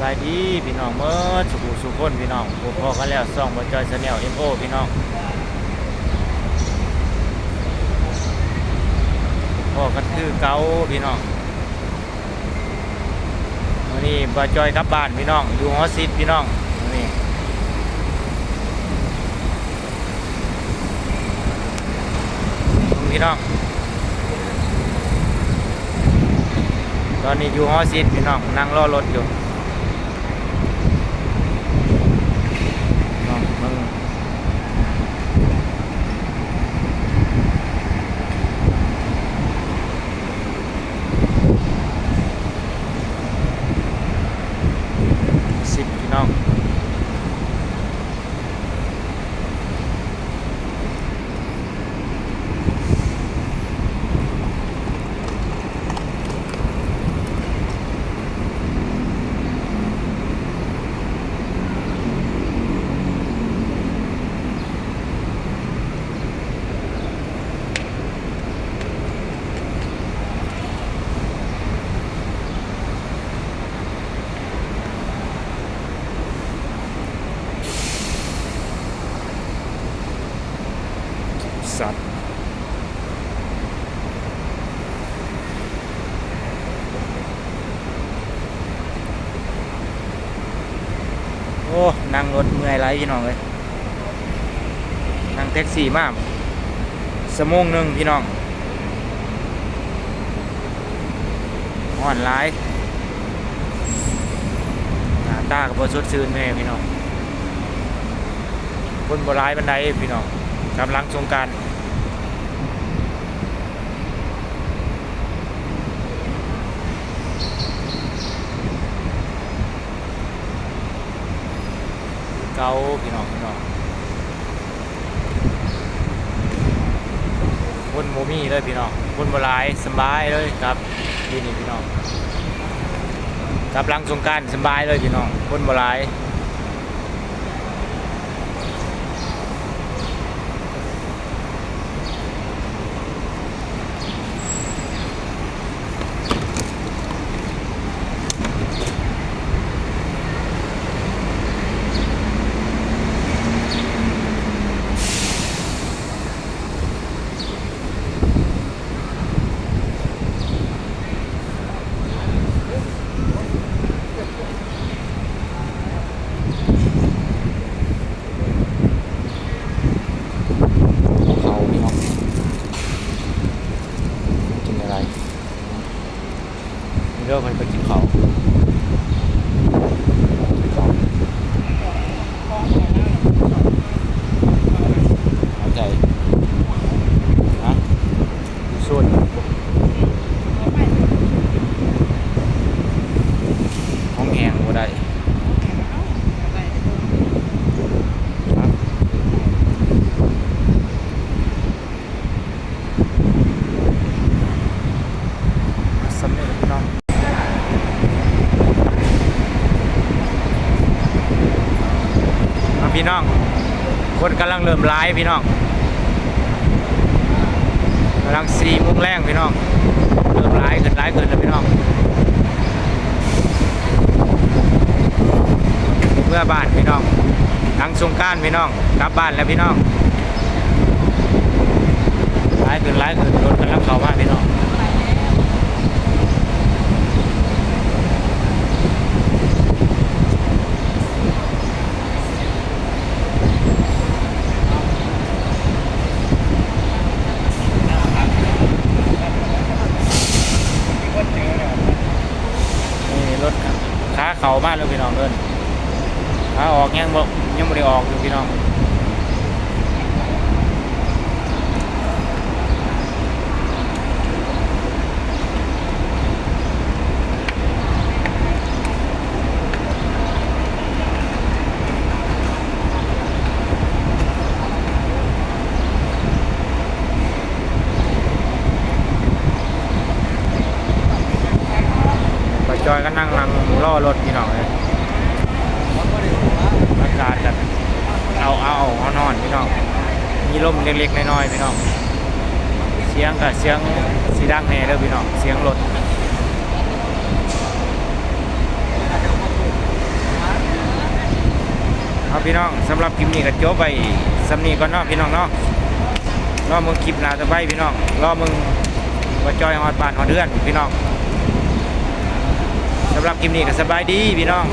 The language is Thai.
บายดีพี่น้องเมื่อสุขุสุขคนพี่น้องพบพอกันแล้วซ่องบจอยชาแนลเอ็มโอพี่น้องพอกันคือเก่าพี่น้องวันนี้บจอยกลับบ้านพี่น้องอยู่หอซิดพี่น้องนี่พี่น้องตอนนี้อยู่หอซิดพี่น้องนั่งรอรถอยู่ น้ สัตว์โอ้นั่งรถเมื่อยไรพี่น้องเลยนั่งแท็กซี่มากสมงหนึ่งพี่น้องอ่อนร้ายหน้าตากับบสดชื่นแม่พี่น้องคนบราณบันไดพี่น้อง กำลังสงการเกาพี่น้องพี่น้องคนโมมี่เลยพี่น้องคนโบราณสบายเลยครับที่นี่พี่น้องกำลังสงการสบายเลยพี่น้องคนโบราณ เขาพี่น้องกินอะไรเริ่มมัน ไปกินเขาเอาใจฮะส่วนห้องแหงบ่ได้ฮะ สำเร็จพี่น้องเอาพี่น้อง คนกำลังเริ่มร้ายพี่น้องกำลังสี่โมงแรงพี่น้องเริ่มร้ายขึ้นร้ายขึ้นแล้วพี่น้องเมื่อบ้านพี่น้องทั้งสงการพี่น้องกลับบ้านแล้วพี่น้องร้ายขึ้นร้ายขึ้นรถกำลังเข้ามาพี่น้อง นี่รถขา เขามากเลยพี่น้องเอินขาออกยังบ่ยังไม่ได้ออกอยู่พี่น้อง จอยก็นั่งนั่งล่อรถพี่น้องเลยอากาศแบบเอาเอาเอานอนพี่น้องมีลมเล็กๆน้อยๆพี่น้องเสียงกับเสียงสีดังแน่เด้อพี่น้องเสียงรถเอาพี่น้องสำหรับคลิปนี้ก็จบไปสำนีก็นอกพี่น้องเนาะรอมึงคลิปหนาจะไปพี่น้องรอมึงว่าจอยหอดบานหอดเดือนพี่น้อง สำหรับคลิปนี้ก็สบายดีพี่น้อง